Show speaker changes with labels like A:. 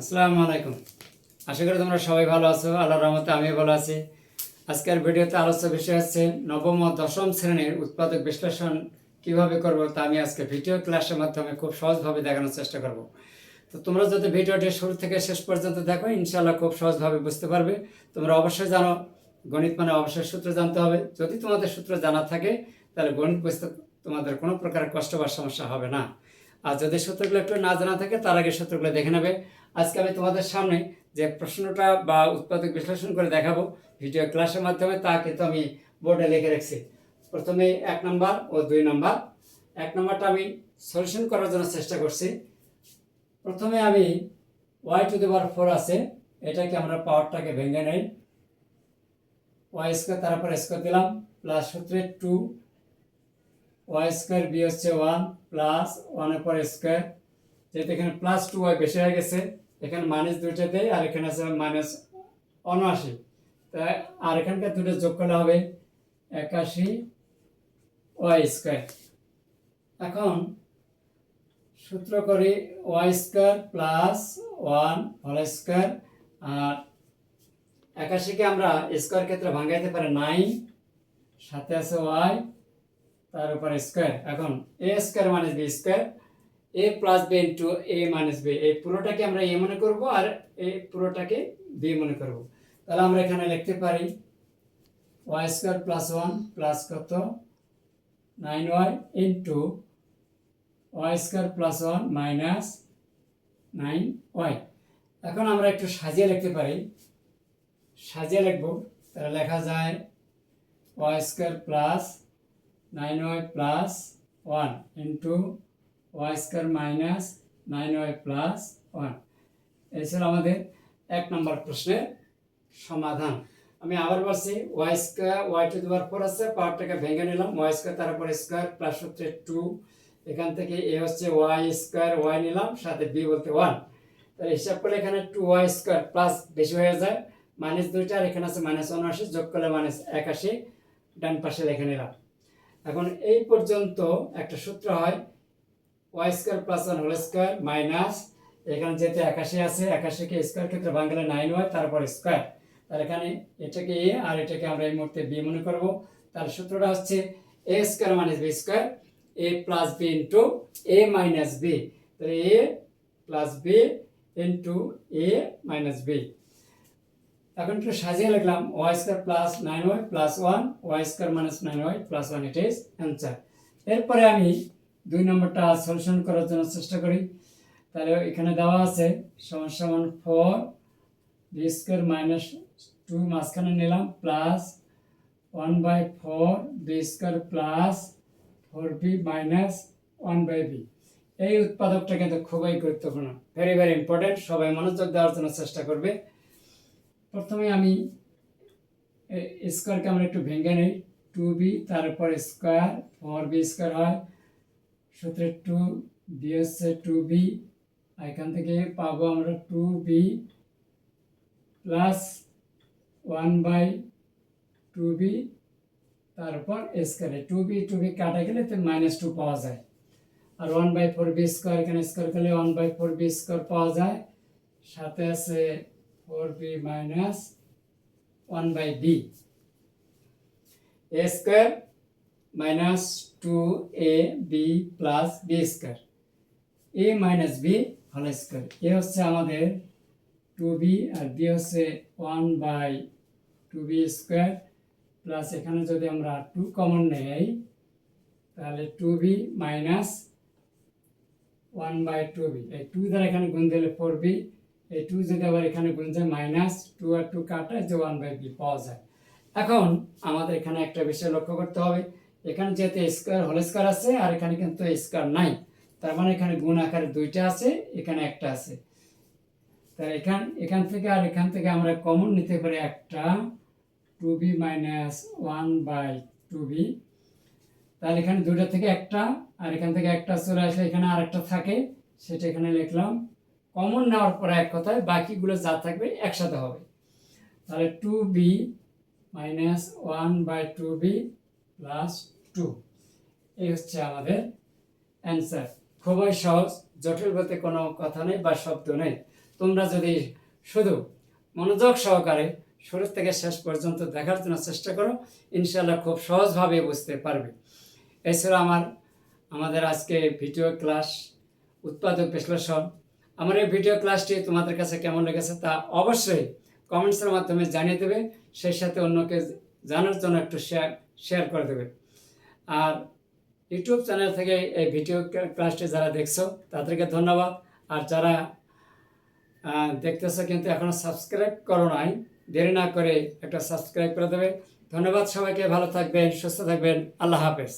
A: আসসালামু আলাইকুম। আশা করি তোমরা সবাই ভালো আছো, আল্লাহর রহমতে আমি ভালো আছি। আজকের ভিডিওতে আলোচ্য বিষয় হচ্ছে নবম ও দশম শ্রেণির উৎপাদক বিশ্লেষণ কীভাবে করব তা আমি আজকে ভিডিও ক্লাসের মাধ্যমে খুব সহজভাবে দেখানোর চেষ্টা করব। তো তোমরা যদি ভিডিওটি শুরু থেকে শেষ পর্যন্ত দেখো ইনশাল্লাহ খুব সহজভাবে বুঝতে পারবে। তোমরা অবশ্যই জানো, গণিত মানে অবশ্যই সূত্র জানতে হবে। যদি তোমাদের সূত্র জানা থাকে, তাহলে গণিত বুঝতে তোমাদের কোনো প্রকার কষ্ট বা সমস্যা হবে না। আর যদি সূত্রগুলো একটু না জানা থাকে, তার আগে সূত্রগুলো দেখে নেবে। আজকে আমি তোমাদের সামনে যে প্রশ্নটা বা উৎপাদক বিশ্লেষণ করে দেখাবো ভিডিও ক্লাসের মাধ্যমে, তা কিন্তু আমি বোর্ডে লিখে রাখছি। প্রথমে এক নম্বর ও দুই নম্বর। এক নম্বরটা আমি সলিউশন করার জন্য চেষ্টা করছি। প্রথমে আমি Y two the power four আছে। এটাকে আমরা পাওয়ারটাকে ভেঙে নেই। ওয়াই স্কোয়ার তারপর স্কোয়ার দিলাম প্লাস সূত্রে টু ওয়াই স্কোয়ার বি হচ্ছে ওয়ান প্লাস ওয়ানের পর স্কোয়ার যেহেতু এখানে প্লাস টু ওয়াই বেশি হয়ে গেছে, এখানে মাইনাস দুইটা দেয় আর এখানে আছে মাইনাস উনআশি। তাই আর এখানকার দুটো যোগ করলে হবে একাশি ওয়াই স্কোয়ার। এখন সূত্র করি Y square plus one whole square আর একাশিকে আমরা স্কোয়ার ক্ষেত্রে ভাঙাইতে পারি নাইন সাথে আছে ওয়াই তার উপর স্কোয়ার এখন A square minus B square A plus B into A minus B এই পুরোটাকে আমরা এ মনে করব আর এই পুরোটাকে বি মনে করব। তাহলে আমরা এখানে লিখতে পারি Y square plus one plus কত? Nine Y into Y square plus one minus nine Y এখন আমরা একটু সাজিয়ে লিখতে পারি। সাজিয়ে লিখব। তাহলে লেখা যায় Y square plus nine Y plus one into Y square minus nine Y plus one এই ছিল আমাদের এক নম্বর প্রশ্নের সমাধান। আমি আবার বলছি ওয়াই স্কোয়ার ওয়াই টু দুবার ফোর আছে পাওয়ারটাকে ভেঙে নিলাম ওয়াই স্কোয়ার তারপর স্কোয়ার প্লাস হচ্ছে টু এখান থেকে এ হচ্ছে ওয়াই স্কোয়ার ওয়াই নিলাম, সাথে বি বলতে ওয়ান তাহলে হিসাব করলে এখানে টু ওয়াই স্কোয়ার প্লাস বেশি হয়ে যায় মাইনাস দুইটা, আর এখানে আছে মাইনাস উনআশি যোগ করলে মাইনাস একাশি ডান পাশে লিখে নিলাম। এখন এই পর্যন্ত একটা সূত্র হয় Y square plus one whole square minus এখানে যেহেতু একাশি আছে একাশিকে স্কোয়ার ক্ষেত্রে ভাঙলে নাইন ওয়াই তারপর স্কোয়ার তাহলে এখানে এটাকে এ আর এটাকে আমরা এই মুহূর্তে বি মনে করব। তাহলে সূত্রটা হচ্ছে A square minus B square A plus B into A minus B তাহলে A plus B into A minus B এখন একটু সাজিয়ে লিখলাম Y square plus nine Y plus one Y square minus nine Y plus one it is answer এরপরে আমি দুই নম্বরটা solution করার জন্য চেষ্টা করি। তাহলে এখানে দেওয়া আছে সমান সমান four B square minus two মাঝখানে নিলাম plus one by four B square plus four B minus one by B এই উৎপাদকটা কিন্তু খুবই গুরুত্বপূর্ণ ভেরি ভেরি ইম্পর্টেন্ট সবাই মনোযোগ দেওয়ার জন্য চেষ্টা করবে। প্রথমে আমি স্কোয়ারকে আমরা একটু ভেঙে নিই টু বি তারপর স্কোয়ার ফোর বি স্কোয়ার হয় সূত্রে টু বি হচ্ছে টু বি এখান থেকে পাবো আমরা two B plus one by two B তারপর স্কোয়ারে টু বি টু বি কাটা গেলে তো মাইনাস টু পাওয়া যায়। আর one by four B square এখানে স্কোয়ার করলে one by four B square পাওয়া যায়। সাথে আছে four B minus one by B square minus two A B plus B square A minus B whole square A হচ্ছে আমাদের two B আর B হচ্ছে one by two B square plus এখানে যদি আমরা টু কমন নেই, তাহলে two B minus one by two B এই টু দ্বারা এখানে গুণ দিলে ফোর বি এই টু যদি আবার এখানে গুণ যায় মাইনাস টু আর টু কাটায় যে ওয়ান বাই বি পাওয়া যায়। এখন আমাদের এখানে একটা বিষয় লক্ষ্য করতে হবে। এখানে যেহেতু স্কোয়ার হোল স্কোয়ার আছে, আর এখানে কিন্তু স্কোয়ার নাই। তার মানে এখানে গুণ আকারে দুইটা আছে, এখানে একটা আছে। তাহলে এখান এখান থেকে আর এখান থেকে আমরা কমন নিতে পারি একটা two B minus one by two B তাহলে এখানে দুইটা থেকে একটা, আর এখান থেকে একটা চলে আসলে এখানে আর একটা থাকে, সেটা এখানে লিখলাম। কমন নেওয়ার পরে এক কথায় বাকিগুলো যা থাকবে একসাথে হবে। তাহলে two B minus one by two B plus two এই হচ্ছে আমাদের অ্যান্সার খুবই সহজ, জটিল বলতে কোনো কথা নেই বা শব্দ নেই। তোমরা যদি শুধু মনোযোগ সহকারে শুরু থেকে শেষ পর্যন্ত দেখার জন্য চেষ্টা করো ইনশাল্লাহ খুব সহজভাবে বুঝতে পারবে। এছাড়া আমার, আমাদের আজকে ভিডিও ক্লাস উৎপাদক বিশ্লেষণ। আমার এই ভিডিও ক্লাসটি তোমাদের কাছে কেমন লেগেছে তা অবশ্যই কমেন্টসের মাধ্যমে জানিয়ে দেবে। সেই সাথে অন্যকে জানার জন্য একটু শেয়ার শেয়ার করে দেবে আর ইউটিউব চ্যানেল থেকে এই ভিডিও ক্লাসটি যারা দেখছ, তাদেরকে ধন্যবাদ। আর যারা দেখতেছো কিন্তু এখনও সাবস্ক্রাইব করো নাই, দেরি না করে একটা সাবস্ক্রাইব করে দেবে। ধন্যবাদ সবাইকে, ভালো থাকবেন, সুস্থ থাকবেন। আল্লাহ হাফেজ।